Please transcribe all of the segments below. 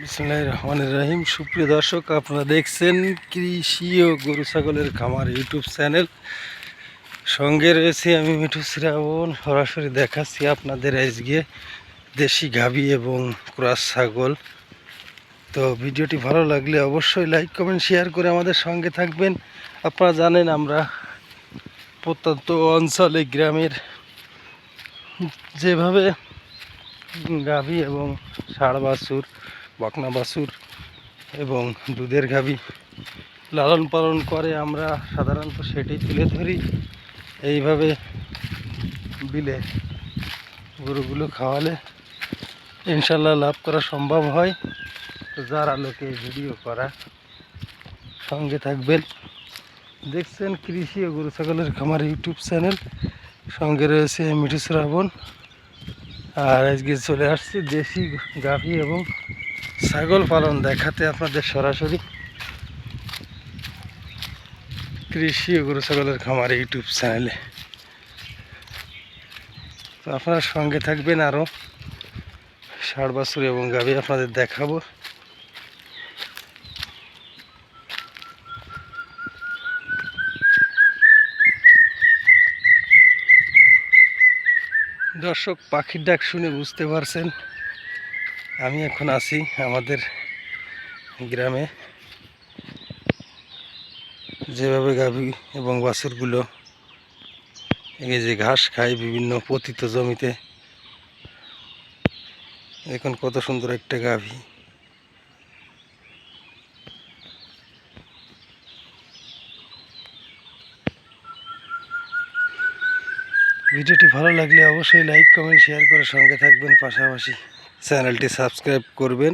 বিসমুল্লাহ রহমান রহিম। সুপ্রিয় দর্শক, আপনারা দেখছেন কৃষি ও গরু ছাগলের খামার ইউটিউব চ্যানেল। সঙ্গে রয়েছে আমি মিঠু শ্রাবণ। সরাসরি দেখাচ্ছি আপনাদের আজকে দেশি গাভী এবং ক্রস ছাগল। তো ভিডিওটি ভালো লাগলে অবশ্যই লাইক, কমেন্ট, শেয়ার করে আমাদের সঙ্গে থাকবেন। আপনারা জানেন আমরা প্রত্যন্ত অঞ্চলে, গ্রামের যেভাবে গাভী এবং ষাড় বাছুর বকনা বাছুর এবং দুধের গাভী লালন পালন করে আমরা সাধারণত সেটি তুলে ধরি। এইভাবে বিলে গরুগুলো খাওয়ালে ইনশাল্লাহ লাভ করা সম্ভব হয়। তো যার আলোকে ভিডিও করা সঙ্গে থাকবেন। দেখছেন কৃষি ও গরু ছাগলের খামার ইউটিউব চ্যানেল। সঙ্গে রয়েছে মিঠু শ্রাবণ। আর আজকে চলে আসছে দেশি গাভী এবং ছাগল পালন দেখাতে আপনাদের সরাসরি কৃষি ও গরু ছাগলের খামার ইউটিউব চ্যানেলে। তো আপনারা সঙ্গে থাকবেন আরও ষাট বছর এবং গাভী আপনাদের দেখাবো। দর্শক, পাখির ডাক শুনে বুঝতে পারছেন আমি এখন আছি আমাদের গ্রামে। যেভাবে গাভী এবং বাছুরগুলো এই যে ঘাস খায় বিভিন্ন পতিত জমিতে। এখন কত সুন্দর একটা গাভী। ভিডিওটি ভালো লাগলে অবশ্যই লাইক, কমেন্ট, শেয়ার করে সঙ্গে থাকবেন। পাশাপাশি চ্যানেলটি সাবস্ক্রাইব করবেন।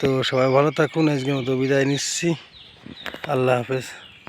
তো সবাই ভালো থাকুন আজকে মতো বিদায় নিচ্ছি। আল্লাহ হাফেজ।